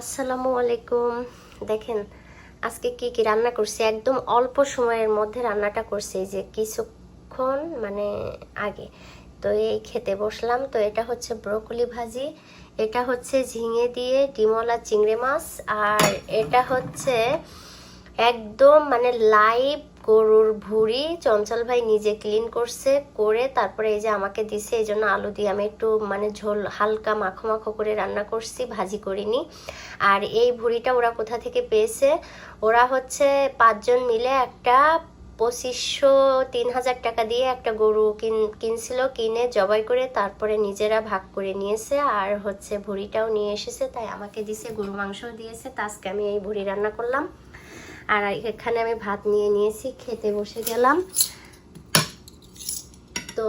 আসসালামু আলাইকুম। দেখেন, আজকে কি কি রান্না করছি? একদম অল্প সময়ের মধ্যে রান্নাটা করছি, যে কিছুক্ষণ মানে আগে। তো এই খেতে বসলাম। তো এটা হচ্ছে ব্রোকলি ভাজি, এটা হচ্ছে ঝিঙে দিয়ে ডিমলা চিংড়ি মাছ, আর এটা হচ্ছে একদম মানে লাইভ গরুর ভুড়ি চঞ্চল ভাই নিজে ক্লিন করছে, করে তারপরে এই যে আমাকে দিছে, এই জন্য আলু দিয়ে আমি একটু মানে ঝোল, হালকা মাখো মাখো করে রান্না করছি, ভাজি করিনি। আর এই ভুড়িটা ওরা কোথা থেকে পেয়েছে? ওরা হচ্ছে পাঁচজন মিলে একটা পঁচিশশো তিন হাজার টাকা দিয়ে একটা গরু কিন, কিনছিল, কিনে জবাই করে তারপরে নিজেরা ভাগ করে নিয়েছে আর হচ্ছে ভুড়িটাও নিয়ে এসেছে, তাই আমাকে দিছে, গরু মাংসও দিয়েছে, তা আজকে আমি এই ভুড়ি রান্না করলাম। আর এখানে আমি ভাত নিয়ে নিয়েছি, খেতে বসে গেলাম। তো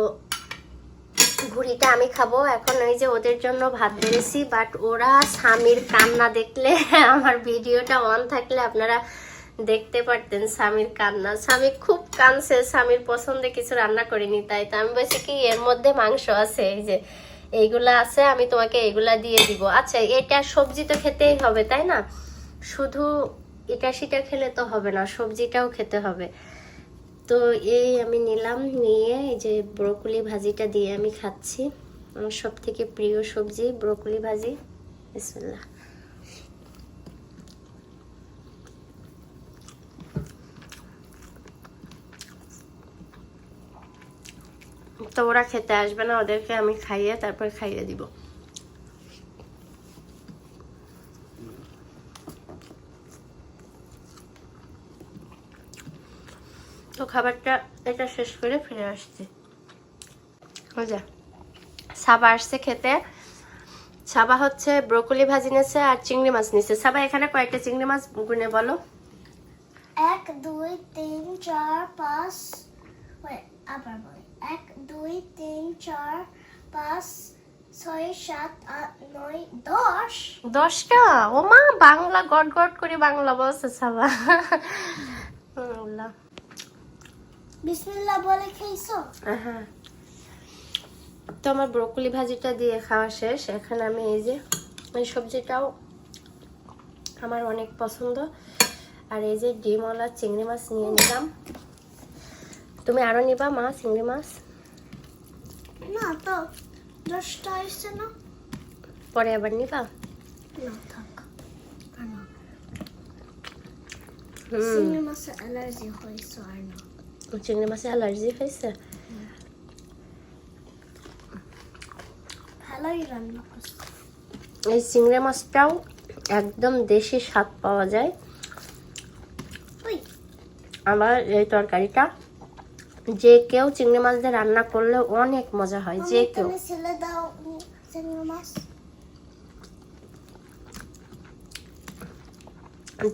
ভুড়িটা আমি খাব। এখন ওই যে ওদের জন্য ভাত বেড়েছি বাট ওরা স্বামীর কান্না দেখলে, আমার ভিডিওটা অন থাকলে আপনারা দেখতে পারতেন স্বামীর কান্না। স্বামী খুব কানছে স্বামীর পছন্দে কিছু রান্না করিনি, তাই তো আমি বলছি কি, এর মধ্যে মাংস আছে, এই যে এইগুলা আছে, আমি তোমাকে এইগুলা দিয়ে দিব। আচ্ছা এটা সবজি তো খেতেই হবে, তাই না? শুধু এটা সেটা খেলে তো হবে না, সবজিটাও খেতে হবে। তো এই আমি নিলাম, নিয়ে এই যে ব্রোকলি ভাজিটা দিয়ে আমি খাচ্ছি। আমার সব থেকে প্রিয় সবজি ব্রোকলি ভাজি। বিসমিল্লাহ। তো ওরা খেতে আসবে না, ওদেরকে আমি খাইয়ে তারপর খাইয়ে দিব। তো খাবারটা এটা শেষ করে ফিরে আসছি। মজা সাবা আসছে খেতে। সাবা হচ্ছে ব্রোকলি ভাজি নিয়েছে আর চিংড়ি মাছ নিয়েছে সাবা এখানে কয়েকটা চিংড়ি মাছ গুনে বলো। এক দুই তিন চার পাঁচ আবার বলি। এক দুই তিন চার পাঁচ ছয় সাত আট নয় দশ। দশটা ও মা বাংলা গট গট করে বাংলা বলছে সাবা। বিসমিল্লাহ বলে খেয়েছো? হ্যাঁ তো আমার ব্রোকলি ভাজিটা দিয়ে খাওয়া শেষ। এখন আমি এই যে এই সবজিটাও আমার অনেক পছন্দ। আর এই যে ডিমওয়ালা চিংড়ি মাছ নিয়ে নিলাম। তুমি আরও নিবা মা চিংড়ি মাছ? না তো দশটা এসছে না। পরে আবার নিবা? না থাক। চিংড়ি মাছের অ্যালার্জি হয়েছে আর না। চিংড়ি মাছে অ্যালার্জি হয়েছে এই চিংড়ি মাছটাও একদম দেশি স্বাদ পাওয়া যায় আবার এই তরকারিটা যে কেউ চিংড়ি মাছ দিয়ে রান্না করলে অনেক মজা হয় যে কেউ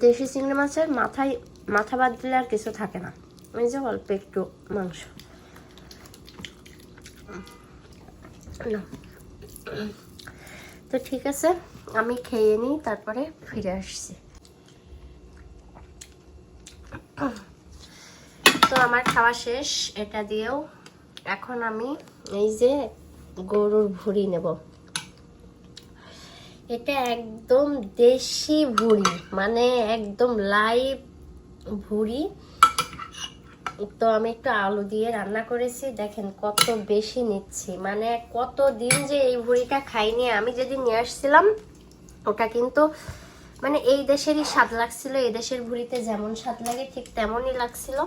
দেশি চিংড়ি মাছের মাথায় মাথা বাদ দিলে আর কিছু থাকে না। ওই যে অল্প একটু মাংস। তো ঠিক আছে, আমি খেয়ে নিই, তারপরে ফিরে আসছি। তো আমার খাওয়া শেষ, এটা দিয়েও এখন আমি এই যে গরুর ভুড়ি নেব। এটা একদম দেশি ভুড়ি মানে একদম লাইভ ভুড়ি। তো আমি একটু আলু দিয়ে রান্না করেছি। দেখেন কত বেশি নিচ্ছি। মানে কত দিন যে এই ভুড়িটা খাইনি, আমি যেদিন নিয়ে আসছিলাম, ওটা কিন্তু মানে এই দেশেরই স্বাদ লাগছিল, এই দেশের ভুড়িতে যেমন স্বাদ লাগে, ঠিক তেমনই লাগছিল।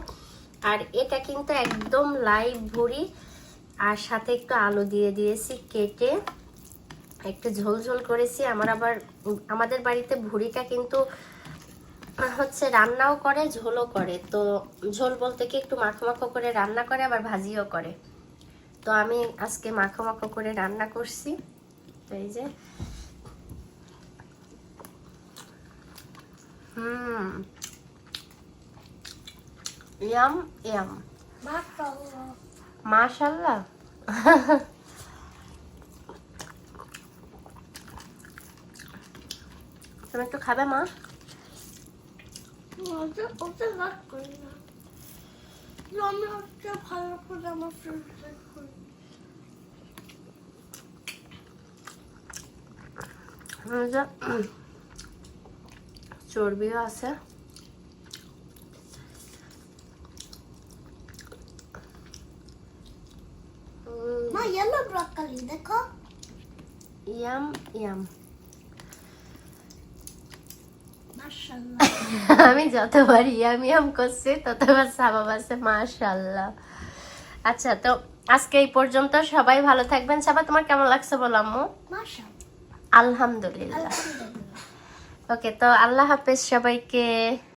আর এটা কিন্তু একদম লাইভ ভুড়ি। আর সাথে একটু আলু দিয়ে দিয়েছি কেটে, একটু ঝোল ঝোল করেছি। আমার আবার, আমাদের বাড়িতে ভুড়িটা কিন্তু হচ্ছে রান্নাও করে, ঝোলও করে। তো ঝোল বলতে কি একটু মাখো মাখো করে রান্না করে, আবার ভাজিও করে। তো আমি আজকে মাখো মাখো করে রান্না করছি। তো এই যে। হুম। ইয়াম। মাশাল্লাহ। তুমি একটু খাবে মা? ওটা ওটা রাগ করি না আমি হচ্ছে ভালো করে আমার ফেভারিট করি এই যে, চর্বিও আছে উম, মা ইয়েলো ব্রকলি দেখো ইয়াম ইয়াম মাশাআল্লাহ আমি যতবার ইয়াম ইয়াম করছি ততবার সাবাব আছে মাশাল্লাহ আচ্ছা তো আজকে এই পর্যন্ত সবাই ভালো থাকবেন। সাবা তোমার কেমন লাগছে বলো আম্মু? আলহামদুলিল্লাহ। আলহামদুলিল্লাহ। ওকে তো আল্লাহ হাফেজ সবাইকে।